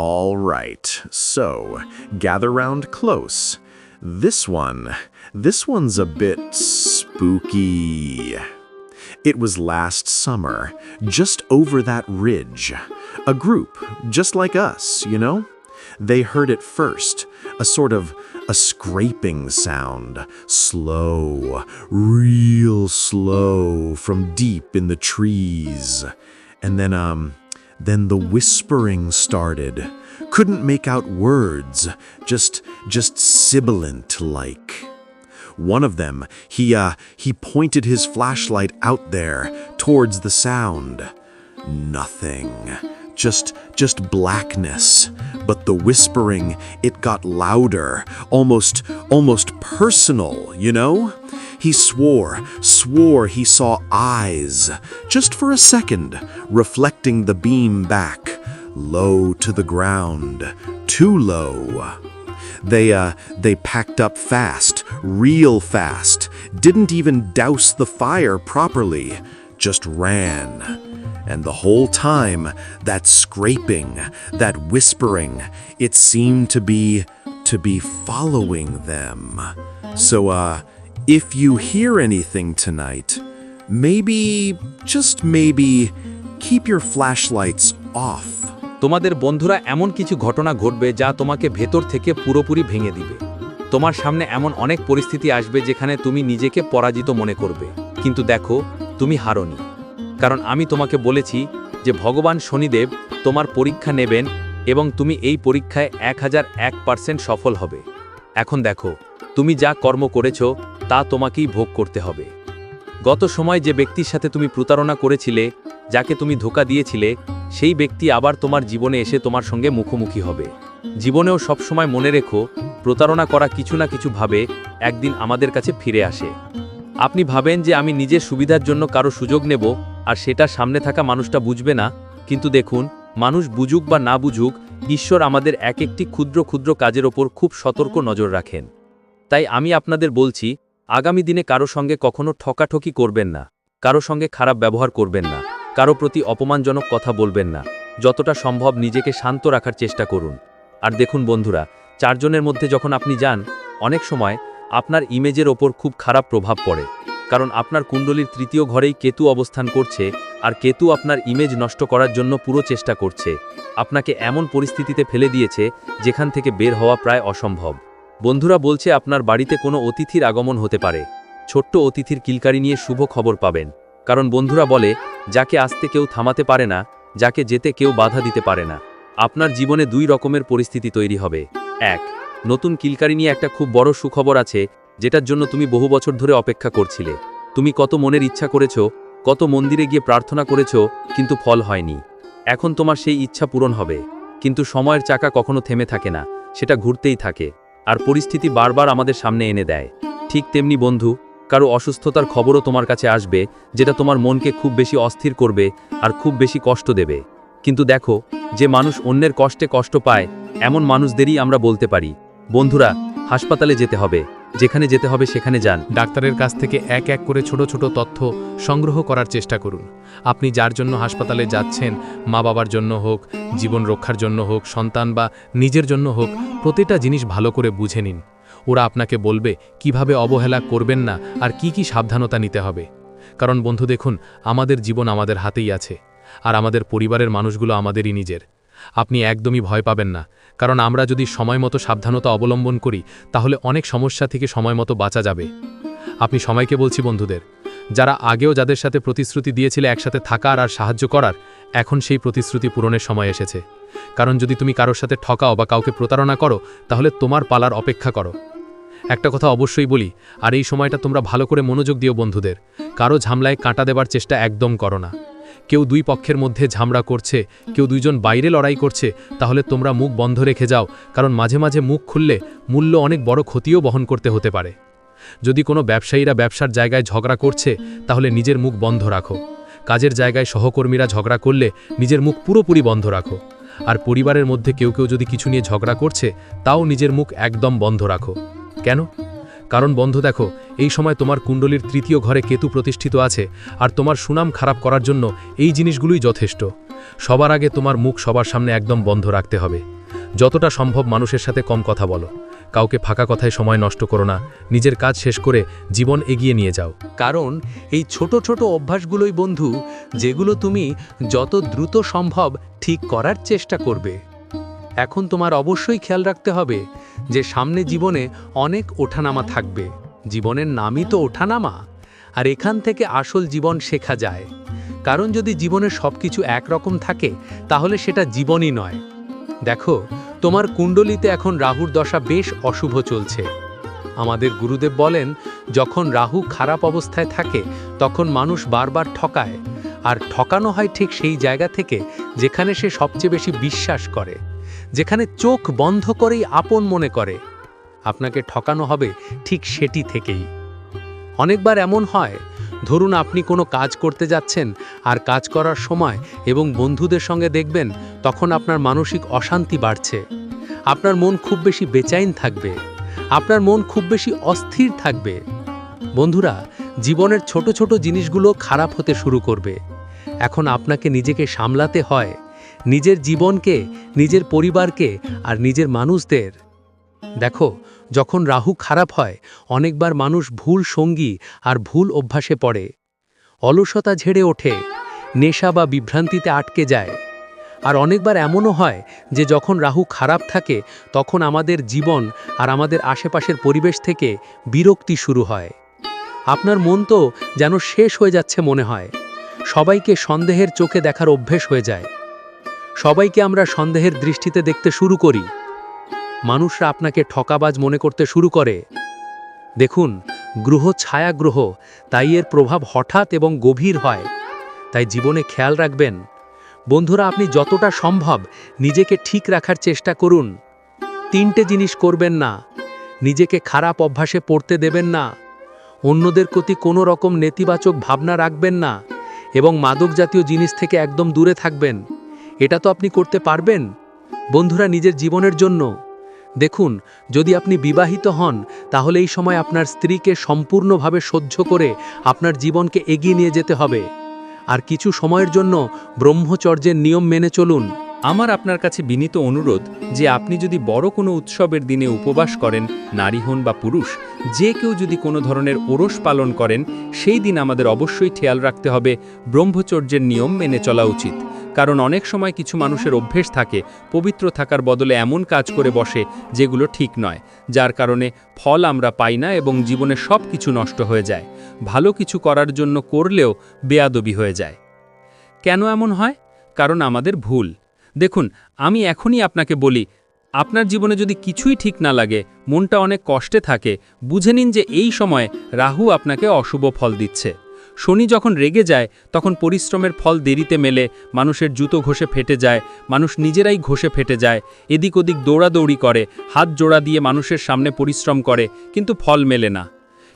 All right, so gather round close. This one, this one's a bit spooky. It was last summer, just over that ridge. A group, just like us, you know? They heard it first, a sort of a scraping sound, slow, real slow from deep in the trees. And then, um, then the whispering started. Couldn't make out words, just, just sibilant-like. One of them, he, uh, he pointed his flashlight out there, towards the sound. Nothing. Just, just blackness. But the whispering, it got louder, almost, almost personal, you know? He swore, swore he saw eyes, just for a second, reflecting the beam back, low to the ground, too low. They, uh, they packed up fast, real fast, didn't even douse the fire properly, just ran. And the whole time, that scraping, that whispering, it seemed to be, to be following them. So, uh, if you hear anything tonight, maybe, just maybe, keep your flashlights off. তোমাদের বন্ধুরা এমন কিছু ঘটনা ঘটবে যা তোমাকে ভেতর থেকে পুরোপুরি ভেঙে দিবে। তোমার সামনে এমন অনেক পরিস্থিতি আসবে যেখানে তুমি নিজেকে পরাজিত মনে করবে। কিন্তু দেখো তুমি হারনি। কারণ আমি তোমাকে বলেছি যে ভগবান শনিদেব তোমার পরীক্ষা নেবেন এবং তুমি এই পরীক্ষায় এক হাজার এক পার্সেন্ট সফল হবে। এখন দেখো তুমি যা কর্ম করেছ, তা তোমাকেই ভোগ করতে হবে। গত সময় যে ব্যক্তির সাথে তুমি প্রতারণা করেছিলে, যাকে তুমি ধোকা দিয়েছিলে, সেই ব্যক্তি আবার তোমার জীবনে এসে তোমার সঙ্গে মুখোমুখি হবে। জীবনেও সবসময় মনে রেখো, প্রতারণা করা কিছু না কিছু ভাবে একদিন আমাদের কাছে ফিরে আসে। আপনি ভাবেন যে আমি নিজের সুবিধার জন্য কারও সুযোগ নেব, আর সেটা সামনে থাকা মানুষটা বুঝবে না, কিন্তু দেখুন, মানুষ বুঝুক বা না বুঝুক, ঈশ্বর আমাদের এক একটি ক্ষুদ্র ক্ষুদ্র কাজের ওপর খুব সতর্ক নজর রাখেন। তাই আমি আপনাদের বলছি, আগামী দিনে কারও সঙ্গে কখনো ঠকাঠকি করবেন না, কারও সঙ্গে খারাপ ব্যবহার করবেন না, কারও প্রতি অপমানজনক কথা বলবেন না, যতটা সম্ভব নিজেকে শান্ত রাখার চেষ্টা করুন। আর দেখুন বন্ধুরা, চারজনের মধ্যে যখন আপনি যান, অনেক সময় আপনার ইমেজের ওপর খুব খারাপ প্রভাব পড়ে, কারণ আপনার কুণ্ডলীর তৃতীয় ঘরেই কেতু অবস্থান করছে আর কেতু আপনার ইমেজ নষ্ট করার জন্য পুরো চেষ্টা করছে। আপনাকে এমন পরিস্থিতিতে ফেলে দিয়েছে, যেখান থেকে বের হওয়া প্রায় অসম্ভব। বন্ধুরা বলছে আপনার বাড়িতে কোনো অতিথির আগমন হতে পারে। ছোট্ট অতিথির কিলকারি নিয়ে শুভ খবর পাবেন। কারণ বন্ধুরা বলে, যাকে আসতে কেউ থামাতে পারে না, যাকে যেতে কেউ বাধা দিতে পারে না। আপনার জীবনে দুই রকমের পরিস্থিতি তৈরি হবে। এক, নতুন কিলকারি নিয়ে একটা খুব বড় সুখবর আছে, যেটার জন্য তুমি বহু বছর ধরে অপেক্ষা করছিলে। তুমি কত মনের ইচ্ছা করেছ, কত মন্দিরে গিয়ে প্রার্থনা করেছ, কিন্তু ফল হয়নি। এখন তোমার সেই ইচ্ছা পূরণ হবে। কিন্তু সময়ের চাকা কখনো থেমে থাকে না, সেটা ঘুরতেই থাকে। আর পরিস্থিতি বারবার আমাদের সামনে এনে দেয়। ঠিক তেমনি বন্ধু, কারও অসুস্থতার খবরও তোমার কাছে আসবে, যেটা তোমার মনকে খুব বেশি অস্থির করবে আর খুব বেশি কষ্ট দেবে। কিন্তু দেখো, যে মানুষ অন্যের কষ্টে কষ্ট পায়, এমন মানুষদেরই আমরা বলতে পারি। বন্ধুরা, হাসপাতালে যেতে হবে। যেখানে যেতে হবে সেখানে যান। ডাক্তারের কাছ থেকে এক এক করে ছোট ছোট তথ্য সংগ্রহ করার চেষ্টা করুন। আপনি যার জন্য হাসপাতালে যাচ্ছেন মা বাবার জন্য হোক, জীবন রক্ষার জন্য হোক, সন্তান বা নিজের জন্য হোক, প্রতিটা জিনিস ভালো করে বুঝে নিন। ওরা আপনাকে বলবে, কীভাবে অবহেলা করবেন না? আর কি কি সাবধানতা নিতে হবে? কারণ বন্ধু দেখুন, আমাদের জীবন আমাদের হাতেই আছে। আর আমাদের পরিবারের মানুষগুলো আমাদেরই নিজের। আপনি একদমই ভয় পাবেন না, কারণ আমরা যদি সময় মতো সাবধানতা অবলম্বন করি, তাহলে অনেক সমস্যা থেকে সময় মতো বাঁচা যাবে। আপনি সময়কে বলছি বন্ধুদের, যারা আগেও যাদের সাথে প্রতিশ্রুতি দিয়েছিলে একসাথে থাকার আর সাহায্য করার, এখন সেই প্রতিশ্রুতি পূরণের সময় এসেছে। কারণ যদি তুমি কারোর সাথে ঠকাও বা কাউকে প্রতারণা করো, তাহলে তোমার পালার অপেক্ষা করো। একটা কথা অবশ্যই বলি, আর এই সময়টা তোমরা ভালো করে মনোযোগ দিও বন্ধুদের, কারও ঝামলায় কাঁটা দেবার চেষ্টা একদম করো না। কেউ দুই পক্ষের মধ্যে ঝামড়া করছে, কেউ দুইজন বাইরে লড়াই করছে, তাহলে তোমরা মুখ বন্ধ রেখে যাও, কারণ মাঝে মাঝে মুখ খুললে মূল্য অনেক বড় ক্ষতিও বহন করতে হতে পারে। যদি কোনো ব্যবসায়ীরা ব্যবসার জায়গায় ঝগড়া করছে, তাহলে নিজের মুখ বন্ধ রাখো। কাজের জায়গায় সহকর্মীরা ঝগড়া করলে নিজের মুখ পুরোপুরি বন্ধ রাখো। আর পরিবারের মধ্যে কেউ কেউ যদি কিছু নিয়ে ঝগড়া করছে, তাও নিজের মুখ একদম বন্ধ রাখো। কেন? কারণ বন্ধু দেখো, এই সময় তোমার কুণ্ডলীর তৃতীয় ঘরে কেতু প্রতিষ্ঠিত আছে, আর তোমার সুনাম খারাপ করার জন্য এই জিনিসগুলোই যথেষ্ট। সবার আগে তোমার মুখ সবার সামনে একদম বন্ধ রাখতে হবে। যতটা সম্ভব মানুষের সাথে কম কথা বলো। কাউকে ফাঁকা কথায় সময় নষ্ট করো না, নিজের কাজ শেষ করে জীবন এগিয়ে নিয়ে যাও। কারণ এই ছোট ছোট অভ্যাসগুলোই বন্ধু, যেগুলো তুমি যত দ্রুত সম্ভব ঠিক করার চেষ্টা করবে। এখন তোমার অবশ্যই খেয়াল রাখতে হবে যে সামনে জীবনে অনেক ওঠানামা থাকবে। জীবনের নামই তো ওঠানামা। আর এখান থেকে আসল জীবন শেখা যায়। কারণ যদি জীবনে সব কিছু একরকম থাকে, তাহলে সেটা জীবনই নয়। দেখো, তোমার কুণ্ডলিতে এখন রাহুর দশা বেশ অশুভ চলছে। আমাদের গুরুদেব বলেন, যখন রাহু খারাপ অবস্থায় থাকে, তখন মানুষ বারবার ঠকায়। আর ঠকানো হয় ঠিক সেই জায়গা থেকে, যেখানে সে সবচেয়ে বেশি বিশ্বাস করে। যেখানে চোখ বন্ধ করেই আপন মনে করে। আপনাকে ঠকানো হবে ঠিক সেটি থেকেই। অনেকবার এমন হয়, ধরুন আপনি কোনো কাজ করতে যাচ্ছেন আর কাজ করার সময় এবং বন্ধুদের সঙ্গে দেখবেন তখন আপনার মানসিক অশান্তি বাড়ছে। আপনার মন খুব বেশি বেচাইন থাকবে। আপনার মন খুব বেশি অস্থির থাকবে। বন্ধুরা, জীবনের ছোট ছোট জিনিসগুলো খারাপ হতে শুরু করবে। এখন আপনাকে নিজেকে সামলাতে হয়। নিজের জীবনকে, নিজের পরিবারকে আর নিজের মানুষদের। দেখো, যখন রাহু খারাপ হয়, অনেকবার মানুষ ভুল সঙ্গী আর ভুল অভ্যাসে পড়ে। অলসতা ঝেড়ে ওঠে, নেশা বা বিভ্রান্তিতে আটকে যায়। আর অনেকবার এমনও হয় যে যখন রাহু খারাপ থাকে, তখন আমাদের জীবন আর আমাদের আশেপাশের পরিবেশ থেকে বিরক্তি শুরু হয়। আপনার মন তো যেন শেষ হয়ে যাচ্ছে মনে হয়। সবাইকে সন্দেহের চোখে দেখার অভ্যেস হয়ে যায়। সবাইকে আমরা সন্দেহের দৃষ্টিতে দেখতে শুরু করি। মানুষরা আপনাকে ঠকাবাজ মনে করতে শুরু করে। দেখুন, গ্রহ ছায়া গ্রহ তাই এর প্রভাব হঠাৎ এবং গভীর হয়। তাই জীবনে খেয়াল রাখবেন, বন্ধুরা, আপনি যতটা সম্ভব নিজেকে ঠিক রাখার চেষ্টা করুন। তিনটে জিনিস করবেন না, নিজেকে খারাপ অভ্যাসে পড়তে দেবেন না, অন্যদের প্রতি কোনো রকম নেতিবাচক ভাবনা রাখবেন না, এবং মাদক জাতীয় জিনিস থেকে একদম দূরে থাকবেন। এটা তো আপনি করতে পারবেন। বন্ধুরা, নিজের জীবনের জন্য। দেখুন, যদি আপনি বিবাহিত হন, তাহলে এই সময় আপনার স্ত্রীকে সম্পূর্ণভাবে সহ্য করে আপনার জীবনকে এগিয়ে নিয়ে যেতে হবে। আর কিছু সময়ের জন্য ব্রহ্মচর্যের নিয়ম মেনে চলুন। আমার আপনার কাছে বিনীত অনুরোধ যে আপনি যদি বড় কোনো উৎসবের দিনে উপবাস করেন, নারী হন বা পুরুষ, যে কেউ যদি কোনো ধরনের ওরস পালন করেন, সেই দিন আমাদের অবশ্যই খেয়াল রাখতে হবে। ব্রহ্মচর্যের নিয়ম মেনে চলা উচিত। কারণ অনেক সময় কিছু মানুষের অভ্যেস থাকে, পবিত্র থাকার বদলে এমন কাজ করে বসে যেগুলো ঠিক নয়, যার কারণে ফল আমরা পাই না এবং জীবনে সব কিছু নষ্ট হয়ে যায়। ভালো কিছু করার জন্য করলেও বেয়াদবি হয়ে যায়। কেন এমন হয়? কারণ আমাদের ভুল। দেখুন, আমি এখনই আপনাকে বলি, আপনার জীবনে যদি কিছুই ঠিক না লাগে, মনটা অনেক কষ্টে থাকে, বুঝে নিন যে এই সময় রাহু আপনাকে অশুভ ফল দিচ্ছে। শনি যখন রেগে যায়, তখন পরিশ্রমের ফল দেরিতে মেলে, মানুষের জুতো ঘষে ফেটে যায়, মানুষ নিজেরাই ঘষে ফেটে যায়, এদিক ওদিক দৌড়াদৌড়ি করে, হাত জোড়া দিয়ে মানুষের সামনে পরিশ্রম করে, কিন্তু ফল মেলে না।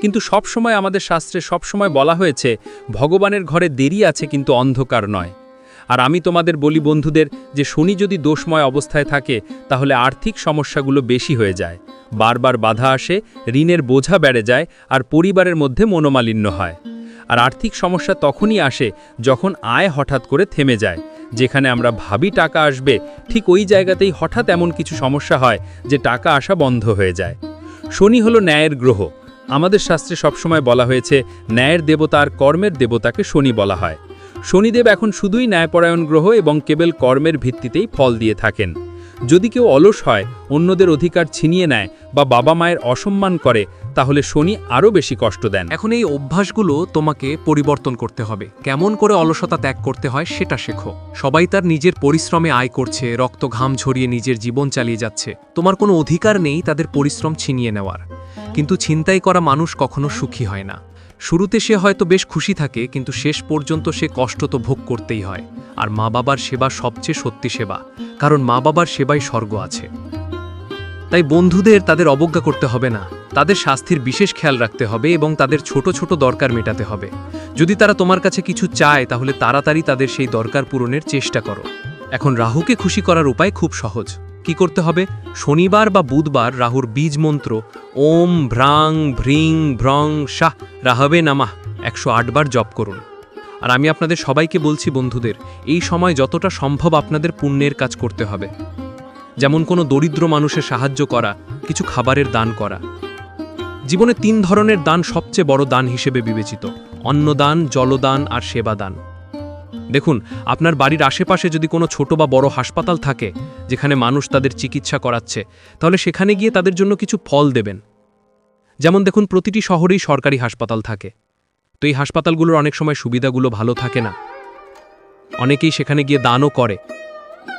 কিন্তু সব সময় আমাদের শাস্ত্রে সব সময় বলা হয়েছে, ভগবানের ঘরে দেরি আছে কিন্তু অন্ধকার নয়। আর আমি তোমাদের বলি বন্ধুদের যে শনি যদি দোষময় অবস্থায় থাকে, তাহলে আর্থিক সমস্যাগুলো বেশি হয়ে যায়। বারবার বাধা আসে, ঋণের বোঝা বেড়ে যায়, আর পরিবারের মধ্যে মনোমালিন্য হয়। আর আর্থিক সমস্যা তখনই আসে যখন আয় হঠাৎ করে থেমে যায়। যেখানে আমরা ভাবি টাকা আসবে, ঠিক ওই জায়গাতেই হঠাৎ এমন কিছু সমস্যা হয় যে টাকা আসা বন্ধ হয়ে যায়। শনি হলো ন্যায়ের গ্রহ। আমাদের শাস্ত্রে সবসময় বলা হয়েছে, ন্যায়ের দেবতা আর কর্মের দেবতাকে শনি বলা হয়। শনিদেব এখন শুধুই ন্যায়পরায়ণ গ্রহ এবং কেবল কর্মের ভিত্তিতেই ফল দিয়ে থাকেন। যদি কেউ অলস হয়, অন্যদের অধিকার ছিনিয়ে নেয় বা বাবা মায়ের অসম্মান করে তাহলে শনি আরও বেশি কষ্ট দেন। এখন এই অভ্যাসগুলো তোমাকে পরিবর্তন করতে হবে। কেমন করে অলসতা ত্যাগ করতে হয় সেটা শেখো। সবাই তার নিজের পরিশ্রমে আয় করছে, রক্ত ঘাম ঝরিয়ে নিজের জীবন চালিয়ে যাচ্ছে। তোমার কোনো অধিকার নেই তাদের পরিশ্রম ছিনিয়ে নেওয়ার। কিন্তু ছিনতাই করা মানুষ কখনো সুখী হয় না। শুরুতে সে হয়তো বেশ খুশি থাকে, কিন্তু শেষ পর্যন্ত সে কষ্ট তো ভোগ করতেই হয়। আর মা বাবার সেবা সবচেয়ে সত্যি সেবা, কারণ মা বাবার সেবাই স্বর্গ আছে। তাই বন্ধুদের তাদের অবজ্ঞা করতে হবে না। তাদের স্বাস্থ্যের বিশেষ খেয়াল রাখতে হবে এবং তাদের ছোট ছোট দরকার মেটাতে হবে। যদি তারা তোমার কাছে কিছু চায়, তাহলে তাড়াতাড়ি তাদের সেই দরকার পূরণের চেষ্টা করো। এখন রাহুকে খুশি করার উপায় খুব সহজ। কি করতে হবে? শনিবার বা বুধবার রাহুর বীজ মন্ত্র, ওম ভ্রাং ভ্রিং ভ্রং শাহ রাহবে নামাহ, একশো আটবার জপ করুন। আর আমি আপনাদের সবাইকে বলছি বন্ধুদের, এই সময় যতটা সম্ভব আপনাদের পুণ্যের কাজ করতে হবে। যেমন কোনো দরিদ্র মানুষের সাহায্য করা, কিছু খাবারের দান করা। জীবনে তিন ধরনের দান সবচেয়ে বড় দান হিসেবে বিবেচিত, অন্নদান, জলদান আর সেবাদান। দেখুন, আপনার বাড়ির আশেপাশে যদি কোনো ছোট বা বড় হাসপাতাল থাকে, যেখানে মানুষ তাদের চিকিৎসা করাচ্ছে, তাহলে সেখানে গিয়ে তাদের জন্য কিছু ফল দেবেন। যেমন দেখুন, প্রতিটি শহরেই সরকারি হাসপাতাল থাকে। তো এই হাসপাতালগুলোর অনেক সময় সুবিধাগুলো ভালো থাকে না। অনেকেই সেখানে গিয়ে দানও করে।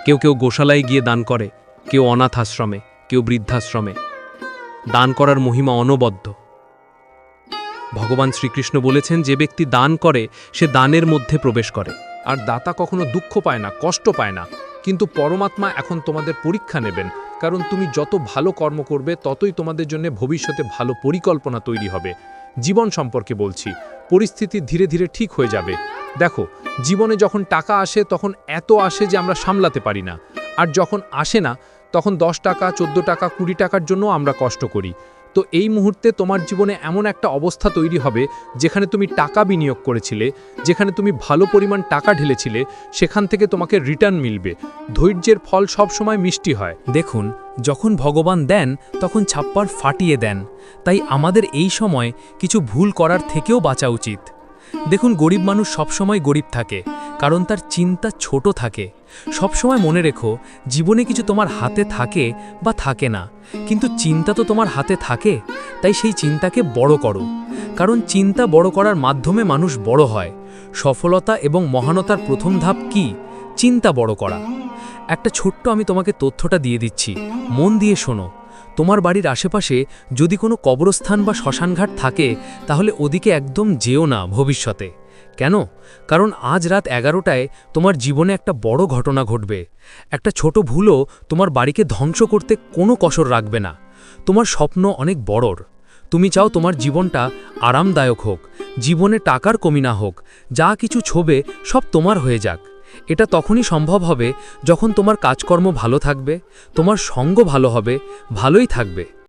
কেউ কেউ গোশালায় গিয়ে দান করে। কেউ অনাথ আশ্রমে, কেউ বৃদ্ধাশ্রমে। দান করার মহিমা অনবদ্য। ভগবান শ্রীকৃষ্ণ বলেছেন, যে ব্যক্তি দান করে, সে দানের মধ্যে প্রবেশ করে। আর দাতা কখনো দুঃখ পায় না, কষ্ট পায় না। কিন্তু পরমাত্মা এখন তোমাদের পরীক্ষা নেবেন। কারণ তুমি যত ভালো কর্ম করবে, ততই তোমাদের জন্য ভবিষ্যতে ভালো পরিকল্পনা তৈরি হবে। জীবন সম্পর্কে বলছি, পরিস্থিতি ধীরে ধীরে ঠিক হয়ে যাবে। দেখো, জীবনে যখন টাকা আসে, তখন এত আসে যে আমরা সামলাতে পারি না। আর যখন আসে না তখন দশ টাকা, চোদ্দ টাকা, কুড়ি টাকার জন্য আমরা কষ্ট করি। তো এই মুহূর্তে তোমার জীবনে এমন একটা অবস্থা তৈরি হবে, যেখানে তুমি টাকা বিনিয়োগ করেছিলে, যেখানে তুমি ভালো পরিমাণ টাকা ঢেলেছিলে, সেখান থেকে তোমাকে রিটার্ন মিলবে। ধৈর্যের ফল সবসময় মিষ্টি হয়। দেখুন, যখন ভগবান দেন, তখন ছাপ্পার ফাটিয়ে দেন। তাই আমাদের এই সময় কিছু ভুল করার থেকেও বাঁচা উচিত। দেখুন, গরিব মানুষ সবসময় গরিব থাকে, কারণ তার চিন্তা ছোট থাকে। সবসময় মনে রেখো, জীবনে কিছু তোমার হাতে থাকে বা থাকে না, কিন্তু চিন্তা তো তোমার হাতে থাকে, তাই সেই চিন্তাকে বড় করো। কারণ চিন্তা বড় করার মাধ্যমে মানুষ বড় হয়। সফলতা এবং মহানতার প্রথম ধাপ কি? চিন্তা বড় করা। একটা ছোট্ট আমি তোমাকে তথ্যটা দিয়ে দিচ্ছি। মন দিয়ে শোনো। তোমার বাড়ির আশেপাশে যদি কোনো কবরস্থান বা শ্মশানঘাট থাকে, তাহলে ওদিকে একদম যেও না ভবিষ্যতে। কেন? কারণ আজ রাত এগারোটায় তোমার জীবনে একটা বড় ঘটনা ঘটবে। একটা ছোট ভুলও তোমার বাড়িকে ধ্বংস করতে কোনো কসর রাখবে না। তোমার স্বপ্ন অনেক বড়র। তুমি চাও তোমার জীবনটা আরামদায়ক হোক, জীবনে টাকার কমি না হোক, যা কিছু ছোবে সব তোমার হয়ে যাক। এটা তখনই সম্ভব হবে যখন তোমার কাজকর্ম ভালো থাকবে, তোমার সঙ্গ ভালো হবে, ভালোই থাকবে।